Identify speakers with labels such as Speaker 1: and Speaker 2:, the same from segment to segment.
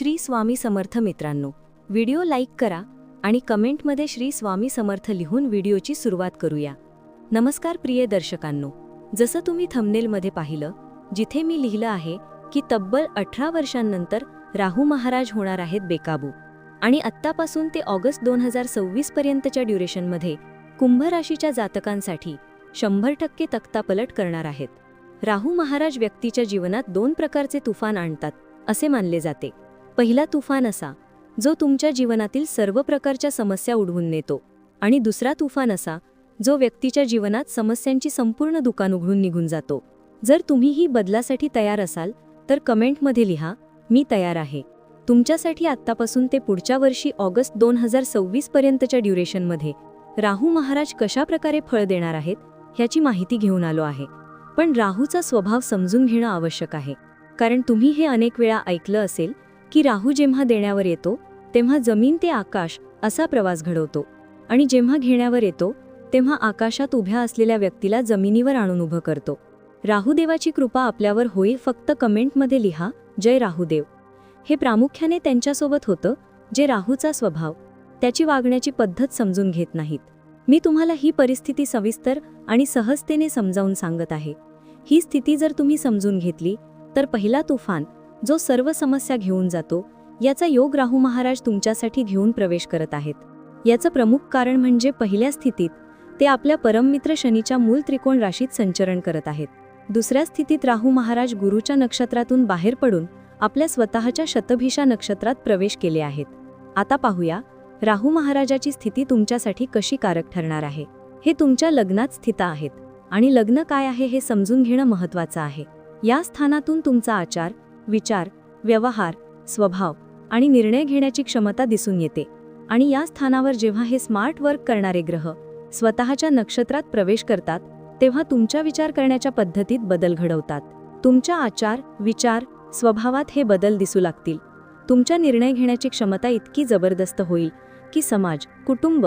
Speaker 1: श्री स्वामी समर्थ मित्रांनो video like करा आणि कमेंटमध्ये श्री स्वामी समर्थ लिहून व्हिडिओची सुरुवात करूया. नमस्कार प्रिय दर्शकांनो जसं तुम्ही थंबनेलमध्ये पाहिलं जिथे मी लिहिलं आहे की तब्बल अठरा वर्षांनंतर राहू महाराज होणार आहेत बेकाबू आणि आत्तापासून ते ऑगस्ट दोन हजार सव्वीस पर्यंतच्या ड्युरेशनमध्ये कुंभ राशीच्या जातकांसाठी शंभर टक्के तख्तापलट करणार आहेत. राहू महाराज व्यक्तीच्या जीवनात दोन प्रकारचे तुफान आणतात असे मानले जाते. पहिला तुफान असा जो तुमच्या जीवनातील सर्व प्रकारच्या समस्या उडवून नेतो. आणि दुसरा तुफान असा जो व्यक्तीच्या जीवनात समस्यांची संपूर्ण दुकान उघडून निघून जातो. जर तुम्हीही बदलासाठी तयार असाल तर कमेंटमध्ये लिहा मी तयार आहे. तुमच्यासाठी आत्तापासून ते पुढच्या वर्षी ऑगस्ट दोन हजार सव्वीस पर्यंतच्या ड्युरेशनमध्ये राहू महाराज कशा प्रकारे फळ देणार आहेत ह्याची माहिती घेऊन आलो आहे. पण राहूचा स्वभाव समजून घेणं आवश्यक आहे. कारण तुम्ही हे अनेक वेळा ऐकलं असेल की राहू जेव्हा देण्यावर येतो तेव्हा जमीन ते आकाश असा प्रवास घडवतो. आणि जेव्हा घेण्यावर येतो तेव्हा आकाशात उभ्या असलेल्या व्यक्तीला जमिनीवर आणून उभं करतो. राहुदेवाची कृपा आपल्यावर होईल फक्त कमेंटमध्ये लिहा जय राहुदेव हे प्रामुख्याने त्यांच्यासोबत होतं जे राहूचा स्वभाव. त्याची वागण्याची पद्धत समजून घेत नाहीत. मी तुम्हाला ही परिस्थिती सविस्तर आणि सहजतेने समजावून सांगत आहे. ही स्थिती जर तुम्ही समजून घेतली तर पहिला तुफान जो सर्व समस्या घेऊन जातो याचा योग राहू महाराज तुमच्यासाठी घेऊन प्रवेश करत आहेत. याचं प्रमुख कारण म्हणजे पहिल्या स्थितीत ते आपल्या परममित्र शनीच्या मूल त्रिकोण राशीत संचरण करत आहेत. दुसऱ्या स्थितीत राहू महाराज गुरुच्या नक्षत्रातून बाहेर पडून आपल्या स्वतःच्या शतभिषा नक्षत्रात प्रवेश केले आहेत. आता पाहूया राहू महाराजाची स्थिती तुमच्यासाठी कशी कारक ठरणार आहे? हे तुमच्या लग्नात स्थित आहेत. आणि लग्न काय आहे हे समजून घेणं महत्त्वाचं आहे. या स्थानातून तुमचा आचार विचार व्यवहार स्वभाव आणि निर्णय घेण्याची क्षमता दिसून येते. आणि या स्थानावर जेव्हा हे स्मार्ट वर्क करणारे ग्रह स्वतःच्या नक्षत्रात प्रवेश करतात तेव्हा तुमच्या विचार करण्याच्या पद्धतीत बदल घडवतात. तुमच्या आचार विचार स्वभावात हे बदल दिसू लागतील. तुमच्या निर्णय घेण्याची क्षमता इतकी जबरदस्त होईल की समाज कुटुंब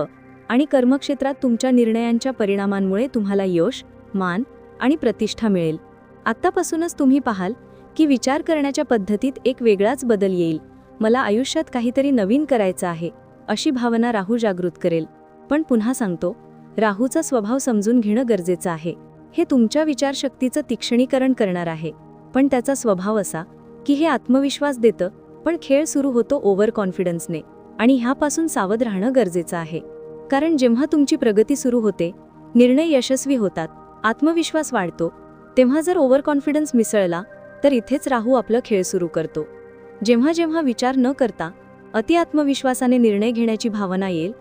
Speaker 1: आणि कर्मक्षेत्रात तुमच्या निर्णयांच्या परिणामांमुळे तुम्हाला यश मान आणि प्रतिष्ठा मिळेल. आत्तापासूनच तुम्ही पाहाल की विचार करण्याच्या पद्धतीत एक वेगळाच बदल येईल. मला आयुष्यात काहीतरी नवीन करायचं आहे अशी भावना राहू जागृत करेल. पण पुन्हा सांगतो राहूचा स्वभाव समजून घेणं गरजेचं आहे. हे तुमच्या विचारशक्तीचं तीक्ष्णीकरण करणार आहे. पण त्याचा स्वभाव असा की हे आत्मविश्वास देतं पण खेळ सुरू होतो ओव्हर कॉन्फिडन्सने आणि ह्यापासून सावध राहणं गरजेचं आहे. कारण जेव्हा तुमची प्रगती सुरू होते निर्णय यशस्वी होतात आत्मविश्वास वाढतो तेव्हा जर ओव्हर कॉन्फिडन्स मिसळला तर इथेच राहू आपलं खेळ सुरू करतो. जेव्हा जेव्हा विचार न करता अति आत्मविश्वासाने निर्णय घेण्याची भावना येईल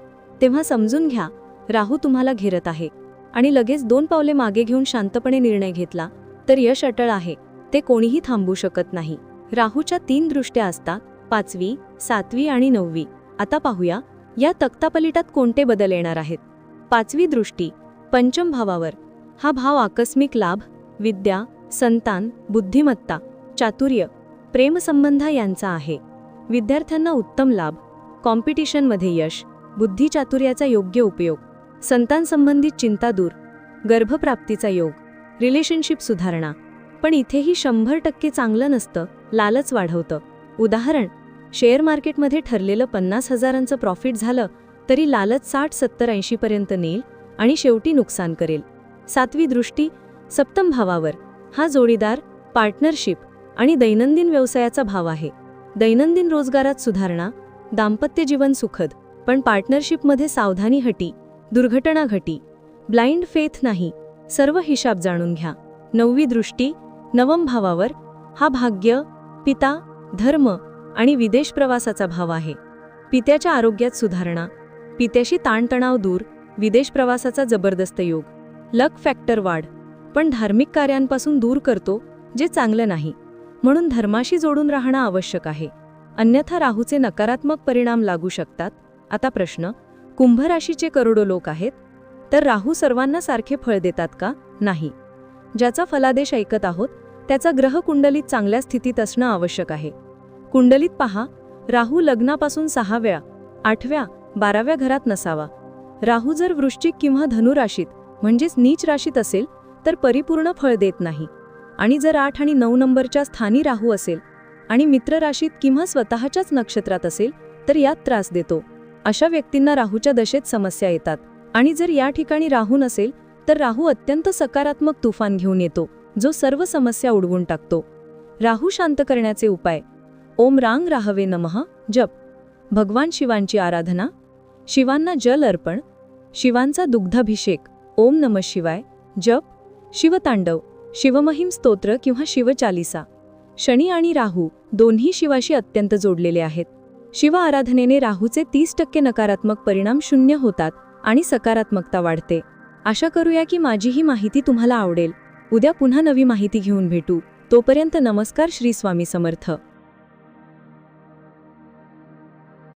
Speaker 1: तेव्हा समजून घ्या राहू तुम्हाला घेरत आहे. आणि लगेच दोन पावले मागे घेऊन शांतपणे निर्णय घेतला तर यश अटळ आहे ते कोणीही थांबू शकत नाही. राहूच्या तीन दृष्ट्या असतात पाचवी सातवी आणि नववी. आता पाहूया या तक्तापलिटात कोणते बदल येणार आहेत? पाचवी दृष्टी पंचम भावावर. हा भाव आकस्मिक लाभ विद्या संतान बुद्धिमत्ता चातुर्य प्रेमसंबंध यांचा आहे. विद्यार्थ्यांना उत्तम लाभ कॉम्पिटिशनमध्ये यश बुद्धिचातुर्याचा योग्य उपयोग संतानसंबंधित चिंता दूर गर्भप्राप्तीचा योग रिलेशनशिप सुधारणा. पण इथेही शंभर टक्के चांगलं नसतं लालच वाढवतं. उदाहरण शेअर मार्केटमध्ये ठरलेलं पन्नास हजारांचं प्रॉफिट झालं तरी लालच साठ सत्तर ऐंशीपर्यंत नेईल आणि शेवटी नुकसान करेल. सातवी दृष्टी सप्तम भावावर. हा जोडीदार पार्टनरशिप आणि दैनंदिन व्यवसायाचा भाव आहे. दैनंदिन रोजगारात सुधारणा दाम्पत्य जीवन सुखद पण पार्टनरशिपमध्ये सावधानी हटी दुर्घटना घटी ब्लाइंड फेथ नाही सर्व हिशाब जाणून घ्या. नववी दृष्टी नवम भावावर हा भाग्य पिता धर्म आणि विदेश प्रवासाचा भाव आहे. पित्याच्या आरोग्यात सुधारणा पित्याशी ताणतणाव दूर विदेश प्रवासाचा जबरदस्त योग. लक फॅक्टर वाढ पण धार्मिक कार्यांपासून दूर करतो जे चांगलं नाही. म्हणून धर्माशी जोडून राहणं आवश्यक आहे. अन्यथा राहूचे नकारात्मक परिणाम लागू शकतात. आता प्रश्न कुंभ राशीचे करोडो लोक आहेत तर राहू सर्वांना सारखे फळ देतात का? नाही. ज्याचा फलादेश ऐकत आहोत त्याचा ग्रह कुंडलीत चांगल्या स्थितीत असणं आवश्यक आहे. कुंडलीत पहा राहू लग्नापासून सहाव्या आठव्या बाराव्या घरात नसावा. राहू जर वृश्चिक किंवा धनुराशीत म्हणजेच नीच राशीत असेल तर परिपूर्ण फळ देत नाही. आणि जर आठ आणि नऊ नंबरच्या स्थानी राहू असेल आणि मित्र राशीत किंवा स्वतःच्याच नक्षत्रात असेल तर यात त्रास देतो. अशा व्यक्तींना राहूच्या दशेत समस्या येतात. आणि जर या ठिकाणी राहू नसेल तर राहू अत्यंत सकारात्मक तुफान घेऊन येतो जो सर्व समस्या उडवून टाकतो. राहू शांत करण्याचे उपाय. ओम रांग राहवे नमः. जप. भगवान शिवांची आराधना. शिवांना जल अर्पण. शिवांचा दुग्धाभिषेक. ओम नम शिवाय. जप. शिवतांडव शिवमहिम स्तोत्र किंवा शिवचालिसा. शनी आणि राहू दोन्ही शिवाशी अत्यंत जोडलेले आहेत. शिव आराधनेने राहूचे तीस टक्के नकारात्मक परिणाम शून्य होतात आणि सकारात्मकता वाढते. आशा करूया की माझी ही माहिती तुम्हाला आवडेल. उद्या पुन्हा नवी माहिती घेऊन भेटू. तोपर्यंत नमस्कार श्री स्वामी समर्थ.